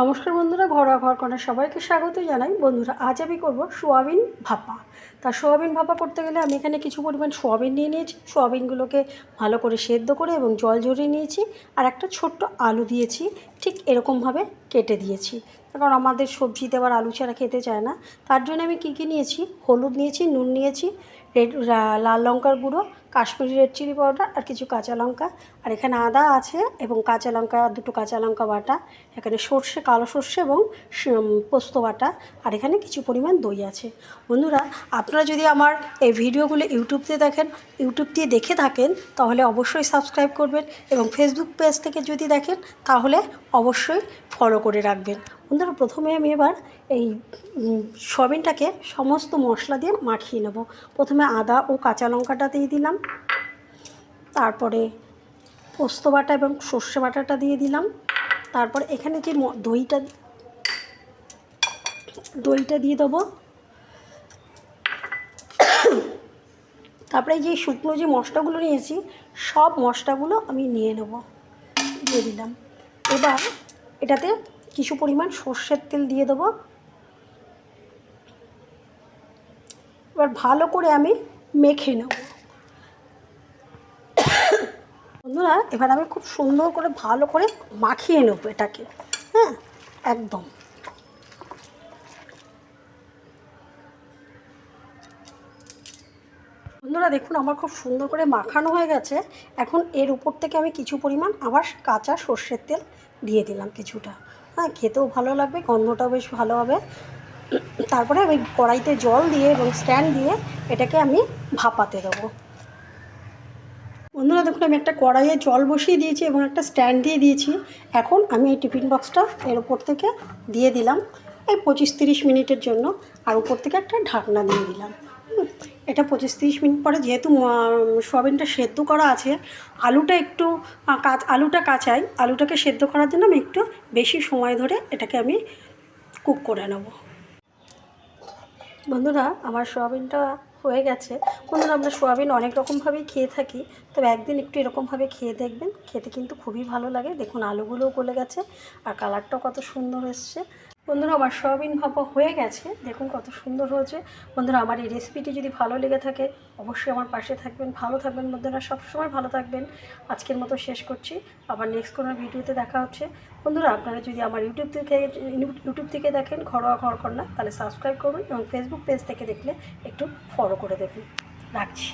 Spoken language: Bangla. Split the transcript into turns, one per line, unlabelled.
নমস্কার বন্ধুরা, ঘরোয়া ঘর করার সবাইকে স্বাগত জানাই। বন্ধুরা, আজ আমি করব সোয়াবিন ভাপা। তা সোয়াবিন ভাপা করতে গেলে আমি এখানে কিছু পরিমাণ সোয়াবিন নিয়ে নিয়েছি। সোয়াবিনগুলোকে ভালো করে সেদ্ধ করে এবং জল ঝরিয়ে নিয়েছি। আর একটা ছোট্ট আলু দিয়েছি। ঠিক এরকমভাবে কেটে দিয়েছি। কারণ আমাদের সবজি দেওয়ার আলু ছাড়া খেতে চায় না। তার জন্য আমি কী কী নিয়েছি? হলুদ নিয়েছি, নুন নিয়েছি, রেড লাল লঙ্কার গুঁড়ো, কাশ্মীরি রেড চিলি পাউডার আর কিছু কাঁচা লঙ্কা। আর এখানে আদা আছে এবং কাঁচা লঙ্কা, দুটো কাঁচা লঙ্কা বাটা। এখানে সর্ষে, কালো সর্ষে এবং পোস্ত বাটা। আর এখানে কিছু পরিমাণ দই আছে। বন্ধুরা, আপনারা যদি আমার এই ভিডিওগুলো ইউটিউব দিয়ে দেখেন, ইউটিউব দিয়ে দেখে থাকেন, তাহলে অবশ্যই সাবস্ক্রাইব করবেন এবং ফেসবুক পেজ থেকে যদি দেখেন, তাহলে অবশ্যই ফলো করে রাখবেন। বন্ধুরা, প্রথমে আমি এবার এই সয়াবিনটাকে সমস্ত মশলা দিয়ে মাখিয়ে নেব। প্রথমে আদা ও কাঁচা লঙ্কাটা দিয়ে দিলাম। তারপরে পোস্ত বাটা এবং সর্ষে বাটাটা দিয়ে দিলাম। তারপর এখানে যে দইটা দইটা দিয়ে দেবো। তারপরে যে শুকনো যে মশলাগুলো নিয়েছি, সব মশলাগুলো আমি নিয়ে নেব। দিয়ে দিলাম। এবার এটাতে কিছু পরিমাণ সর্ষের তেল দিয়ে দেবো। এবার ভালো করে আমি মেখে নেব। বন্ধুরা, এবার আমি খুব সুন্দর করে ভালো করে মাখিয়ে নেব এটাকে। হ্যাঁ একদম। বন্ধুরা, দেখুন আমার খুব সুন্দর করে মাখানো হয়ে গেছে। এখন এর উপর থেকে আমি কিছু পরিমাণ আবার কাঁচা সর্ষের তেল দিয়ে দিলাম কিছুটা। হ্যাঁ খেতেও ভালো লাগবে, গন্ধটাও বেশ ভালো হবে। তারপরে ওই কড়াইতে জল দিয়ে এবং স্ট্যান্ড দিয়ে এটাকে আমি ভাপাতে দেবো। বন্ধুরা, দেখুন, আমি একটা কড়াইয়ে জল বসিয়ে দিয়েছি এবং একটা স্ট্যান্ড দিয়ে দিয়েছি। এখন আমি এই টিফিন বক্সটা এর উপর থেকে দিয়ে দিলাম, এই পঁচিশ তিরিশ মিনিটের জন্য। আর উপর থেকে একটা ঢাকনা দিয়ে দিলাম। এটা পঁচিশ তিরিশ মিনিট পরে যেহেতু সোয়াবিনটা সেদ্ধ করা আছে, আলুটা একটু কাঁচ আলুটা কাঁচাই, আলুটাকে সেদ্ধ করার জন্য আমি একটু বেশি সময় ধরে এটাকে আমি কুক করে নেব। বন্ধুরা, আমার সোয়াবিনটা হয়ে গেছে। বন্ধুরা, আমরা সোয়াবিন অনেক রকমভাবেই খেয়ে থাকি, তবে একদিন একটু এরকমভাবে খেয়ে দেখবেন। খেতে কিন্তু খুবই ভালো লাগে। দেখুন, আলুগুলোও গলে গেছে, আর কালারটাও কত সুন্দর এসছে। বন্ধুরা, আমার সোয়াবিন ভাপা হয়ে গেছে। দেখুন কত সুন্দর হয়েছে। বন্ধুরা, আমার এই রেসিপিটি যদি ভালো লেগে থাকে, অবশ্যই আমার পাশে থাকবেন। ভালো থাকবেন বন্ধুরা, সবসময় ভালো থাকবেন। আজকের মতো শেষ করছি। আবার নেক্সট কোনো ভিডিওতে দেখা হচ্ছে। বন্ধুরা, আপনারা যদি আমার ইউটিউব থেকে ইউটিউব থেকে দেখেন ঘরোয়া ঘর কন্যা তাহলে সাবস্ক্রাইব করবেন এবং ফেসবুক পেজ থেকে দেখলে একটু ফলো করে দেবেন। রাখছি।